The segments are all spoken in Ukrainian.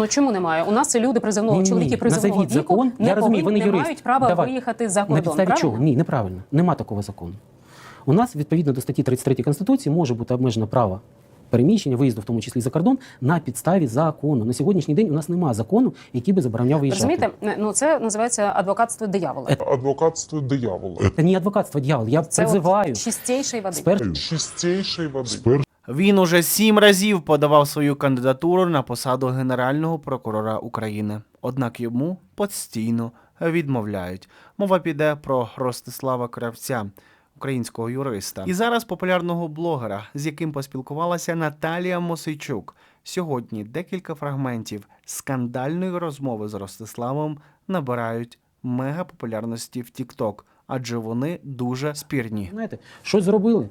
Ну чому немає? У нас це люди призовного Ні-ні-ні, чоловіки призовного віку закон. не Я розумію, ви не не мають права Давай. виїхати за На кордон. підставі правильно? чого? Ні, неправильно. Нема такого закону. У нас, відповідно до статті 33 Конституції, може бути обмежено право переміщення, виїзду, в тому числі за кордон, на підставі закону. На сьогоднішній день у нас немає закону, який би забороняв виїжджати. Розумієте, ну це називається адвокатство диявола. Адвокатство диявола. Це не адвокатство, дьявол. Я Це призиваю чистейшої води. з пер... Чистейшої води. Він уже сім разів подавав свою кандидатуру на посаду Генерального прокурора України. Однак йому постійно відмовляють. Мова піде про Ростислава Кравця, українського юриста, і зараз популярного блогера, з яким поспілкувалася Наталія Мосейчук. Сьогодні декілька фрагментів скандальної розмови з Ростиславом набирають мегапопулярності в TikTok, адже вони дуже спірні. Знаєте, що зробили?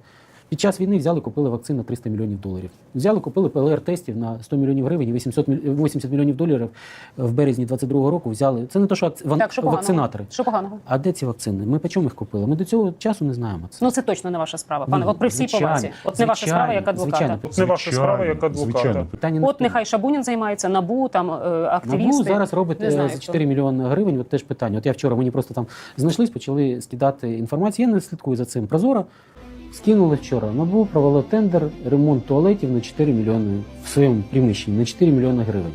Під час війни взяли, купили вакцин на 300 мільйонів доларів. Взяли, купили ПЛР-тестів на 100 мільйонів гривень і 800, міль- 80 мільйонів доларів в березні 22-го року взяли. Це не то, що акц- ван- Так, що вакцинатори. Що поганого? А де ці вакцини? Ми по чому їх купили? Ми до цього часу не знаємо це. Ну це точно не ваша справа, пане. Ні, от при всій звичайно, повазі. От не ваша справа як адвоката. звичайно. Це ваша справа як адвоката. Звичайно. Питання От нехай Шабунін займається, набу, там е, активісти. НАБУ зараз робить Не е, знаю, за хто. 4 мільйони гривень. От теж питання. От я вчора мені просто там знайшлись, почали скидати інформацію. Я не слідкую за цим. Прозоро скинули вчора. НАБУ провело тендер ремонт туалетів на 4 мільйони в своєму приміщенні на 4 мільйони гривень.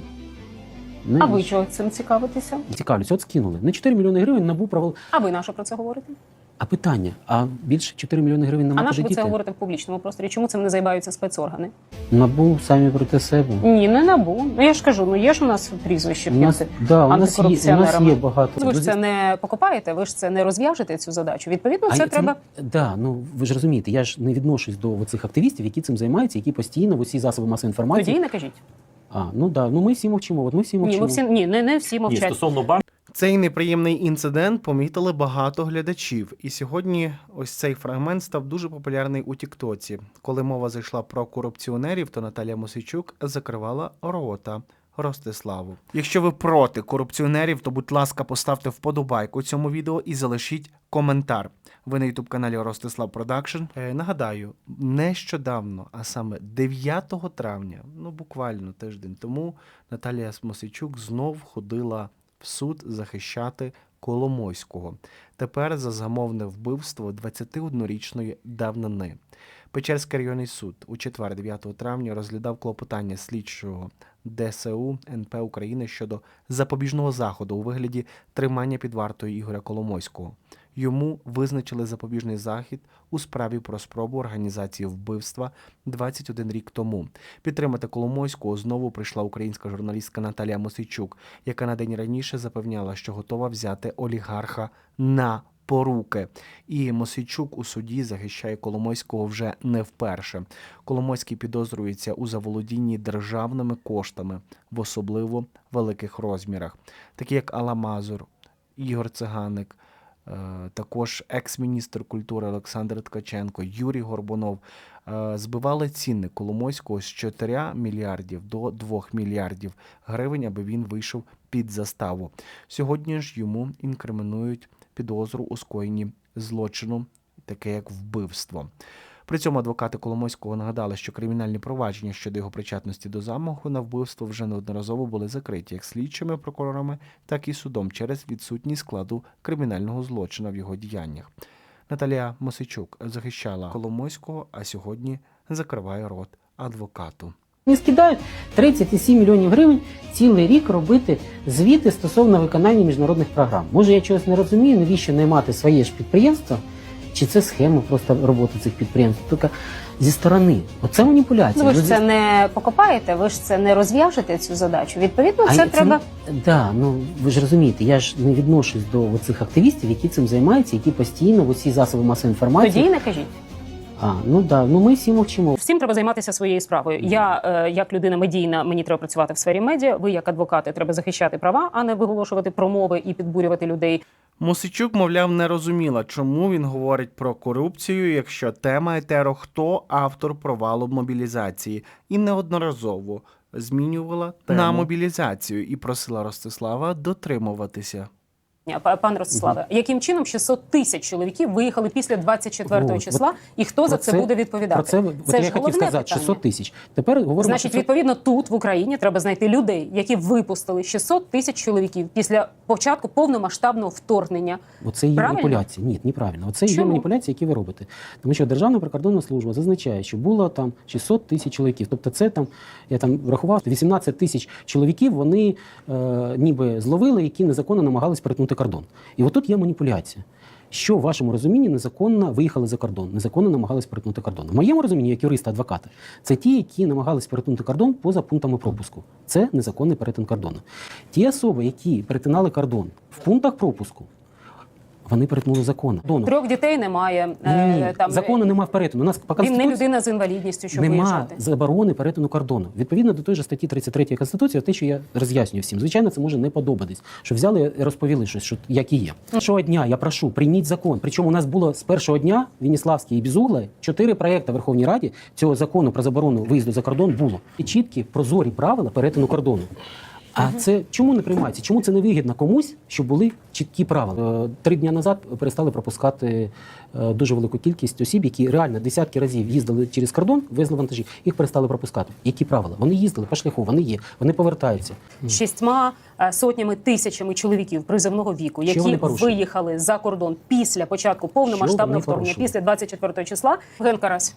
Не А ви чого цим цікавитеся? Цікавлюся, от скинули. На 4 мільйони гривень НАБУ провело. А ви на що про це говорите? А питання: а більше 4 мільйони гривень на куди що ви це діти? говорите в публічному просторі? Чому цим не займаються спецоргани? НАБУ самі проти себе. Ні, не набу. Ну я ж кажу, ну є ж у нас прізвище У нас, під да, у нас, є, у нас є багато. Ви ж це не покопаєте, ви ж це не розв'яжете цю задачу. Відповідно, А це треба. Да, ну ви ж розумієте, я ж не відношусь до цих активістів, які цим займаються, які постійно в усі засоби масової інформації. Тоді не кажіть. А, ну да, ну ми всі мовчимо. От ми всі Ні, ми всі ні, не, не всі Ні, стосовно банків, Цей неприємний інцидент помітили багато глядачів, і сьогодні ось цей фрагмент став дуже популярний у Тіктоці. Коли мова зайшла про корупціонерів, то Наталія Мосичук закривала рота. Ростиславу. Якщо ви проти корупціонерів, то будь ласка, поставте вподобайку цьому відео і залишіть коментар. Ви на ютуб каналі Ростислав Продакшн. Е, нагадаю, нещодавно, а саме 9 травня, ну буквально тиждень тому, Наталія Мосичук знов ходила в суд захищати Коломойського. Тепер за замовне вбивство 21-річної давнини. Печерський районний суд у четвер, 9 травня, розглядав клопотання слідчого ДСУ НП України щодо запобіжного заходу у вигляді тримання під вартою Ігоря Коломойського. Йому визначили запобіжний захід у справі про спробу організації вбивства 21 рік тому. Підтримати Коломойського знову прийшла українська журналістка Наталія Мосійчук, яка на день раніше запевняла, що готова взяти олігарха на поруки. І Мосійчук у суді захищає Коломойського вже не вперше. Коломойський підозрюється у заволодінні державними коштами в особливо великих розмірах, такі як Алла Мазур, Ігор Циганик. Е, Також екс-міністр культури Олександр Ткаченко, Юрій Горбунов е, збивали ціни Коломойського з 4 мільярдів до 2 мільярдів гривень, аби він вийшов під заставу. Сьогодні ж йому інкримінують підозру у скоєнні злочину, таке як вбивство. При цьому адвокати Коломойського нагадали, що кримінальні провадження щодо його причетності до замаху на вбивство вже неодноразово були закриті як слідчими прокурорами, так і судом через відсутність складу кримінального злочину в його діяннях. Наталія Мосичук захищала Коломойського, а сьогодні закриває рот адвокату. Не скидають 37 мільйонів гривень цілий рік робити звіти стосовно виконання міжнародних програм. Може, я чогось не розумію, навіщо наймати своє ж підприємство, чи це схема просто роботи цих підприємств? Тільки зі сторони. Оце маніпуляція. Ну, ви ж це не покопаєте, ви ж це не розв'яжете цю задачу. Відповідно, А це я- треба. Да, ну ви ж розумієте, я ж не відношусь до цих активістів, які цим займаються, які постійно в усі засоби масової інформації. Тоді не кажіть. А, ну да, ну ми всі мовчимо. Всім треба займатися своєю справою. Я, е, як людина медійна, мені треба працювати в сфері медіа. Ви, як адвокати, треба захищати права, а не виголошувати промови і підбурювати людей. Мосичук, мовляв, не розуміла, чому він говорить про корупцію, якщо тема етеро хто автор провалу мобілізації, і неодноразово змінювала на мобілізацію і просила Ростислава дотримуватися. Па- Пан Ростиславе, яким чином 600 тисяч чоловіків виїхали після 24 Вот, числа, і хто за Про це, буде відповідати? Про це, це я хотів сказати, питання. 600 тисяч. Тепер говоримо Значить, 600 відповідно, тут в Україні треба знайти людей, які випустили 600 тисяч чоловіків після початку повномасштабного вторгнення. Оце є Правильно? маніпуляції. Ні, неправильно. Оце є Чому? маніпуляції, які ви робите. Тому що Державна прикордонна служба зазначає, що було там 600 тисяч чоловіків. Тобто, це там я там врахував 18 тисяч чоловіків. Вони е, ніби зловили, які незаконно намагались перетнути кордон. І отут є маніпуляція. Що в вашому розумінні незаконно виїхали за кордон, незаконно намагались перетнути кордон. В моєму розумінні, як юриста, адвоката, це ті, які намагались перетнути кордон поза пунктами пропуску. Це незаконний перетин кордону. Ті особи, які перетинали кордон в пунктах пропуску, вони перетнули закон. Кордону. Трьох дітей немає. Ні, е, там, закону немає перетину. У нас по Він не людина з інвалідністю, щоб нема виїжджати. заборони перетину кордону. Відповідно до той же статті 33 Конституції, те, що я роз'яснюю всім. Звичайно, це може не подобатись, що взяли і розповіли щось, що як і є. Першого дня я прошу, прийміть закон. Причому у нас було з першого дня Веніславський і Бізугла чотири проекти в Верховній Раді цього закону про заборону виїзду за кордон було. І чіткі прозорі правила перетину кордону. А це чому не приймається? Чому це не вигідно комусь, щоб були чіткі правила? Е, Три дні назад перестали пропускати е, дуже велику кількість осіб, які реально десятки разів їздили через кордон, везли вантажі. Їх перестали пропускати. Які правила? Вони їздили по шляху, вони є, вони повертаються. шістьма е, сотнями тисячами чоловіків приземного віку, які виїхали за кордон після початку повномасштабного вторгнення, після 24 числа. Євген Карась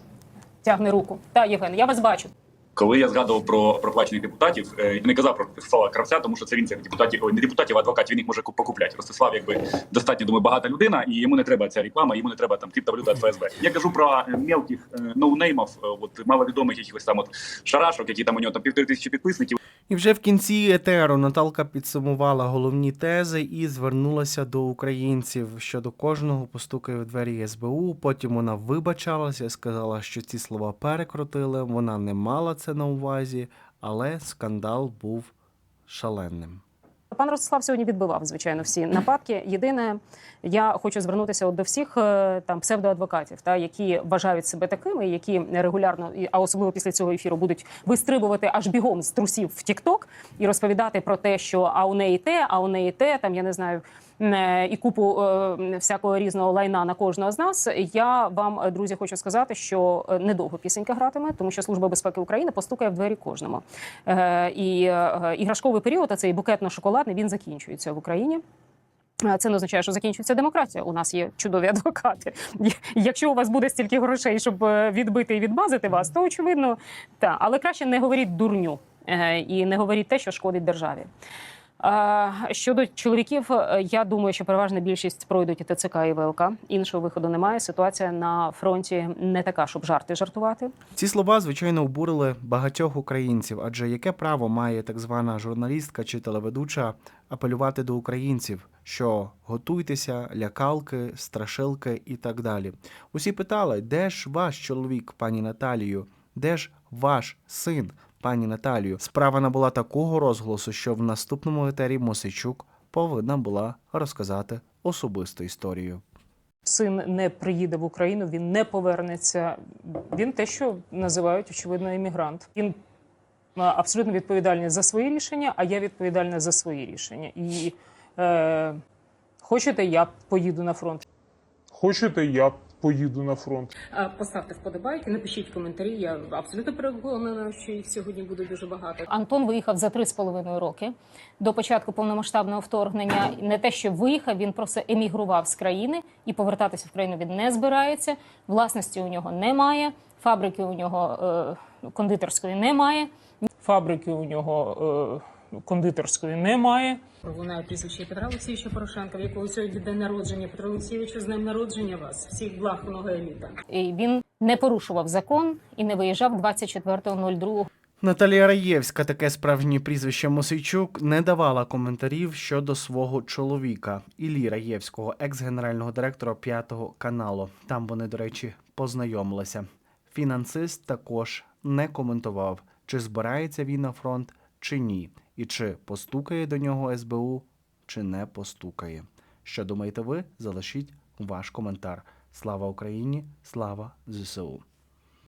тягне руку. Та Євген, я вас бачу. Коли я згадував про проплачених депутатів, е, я не казав про Ростислава Кравця, тому що це він цих депутатів, не депутатів, а адвокатів, він їх може покупляти. Ростислав, якби достатньо думаю, багата людина, і йому не треба ця реклама, йому не треба там криптовалюта від ФСБ. Я кажу про е, мелких ноунеймов, е, от маловідомих якихось там от шарашок, які там у нього там півтори тисячі підписників. І вже в кінці етеру Наталка підсумувала головні тези і звернулася до українців, що до кожного постукає в двері СБУ. Потім вона вибачалася, сказала, що ці слова перекрутили. Вона не мала це на увазі, але скандал був шаленим. Пан Ростислав сьогодні відбивав звичайно всі нападки. Єдине, я хочу звернутися от до всіх е, там псевдоадвокатів, та які вважають себе такими, які регулярно а особливо після цього ефіру будуть вистрибувати аж бігом з трусів в Тікток і розповідати про те, що а у неї те, а у неї те, там я не знаю. Е, І купу е, всякого різного лайна на кожного з нас. Я вам, е, друзі, хочу сказати, що недовго пісенька гратиме, тому що служба безпеки України постукає в двері кожному. І іграшковий період, а цей букетно-шоколадний, він закінчується в Україні. Це не означає, що закінчується демократія. У нас є чудові адвокати. Якщо у вас буде стільки грошей, щоб відбити і відмазати вас, то очевидно, та але краще не говоріть дурню і не говоріть те, що шкодить державі. Щодо чоловіків, е, я думаю, що переважна більшість пройдуть і ТЦК і ВЛК. Іншого виходу немає. Ситуація на фронті не така, щоб жарти жартувати. Ці слова, звичайно, обурили багатьох українців, адже яке право має так звана журналістка чи телеведуча апелювати до українців, що готуйтеся, лякалки, страшилки і так далі. Усі питали, де ж ваш чоловік, пані Наталію, де ж ваш син, пані Наталію? Справа набула такого розголосу, що в наступному етері Мосичук повинна була розказати особисту історію. Син не приїде в Україну, він не повернеться. Він те, що називають очевидно іммігрант. Він а, абсолютно відповідальний за свої рішення, а я відповідальна за свої рішення. І е, хочете, я поїду на фронт. Хочете, я поїду на фронт. Поставте вподобайки, напишіть коментарі. Я абсолютно переконана, що їх сьогодні буде дуже багато. Антон виїхав за три з половиною роки до початку повномасштабного вторгнення. Не те, що виїхав, він просто емігрував з країни і повертатися в країну він не збирається. Власності у нього немає, фабрики у нього е, кондитерської немає. Фабрики у нього е, кондитерської немає. Пролунає прізвище Петра Олексійовича Порошенка, в якого сьогодні день народження. Петро Олексійовичу, з днем народження вас. Всіх благ, много еліта. І він не порушував закон і не виїжджав 24.02. Наталія Раєвська, таке справжнє прізвище Мосейчук, не давала коментарів щодо свого чоловіка Іллі Раєвського, екс-генерального директора п'ятого каналу. Там вони, до речі, познайомилися. Фінансист також не коментував, чи збирається він на фронт, чи ні, і чи постукає до нього СБУ, чи не постукає. Що думаєте ви? Залишіть ваш коментар. Слава Україні! Слава ЗСУ!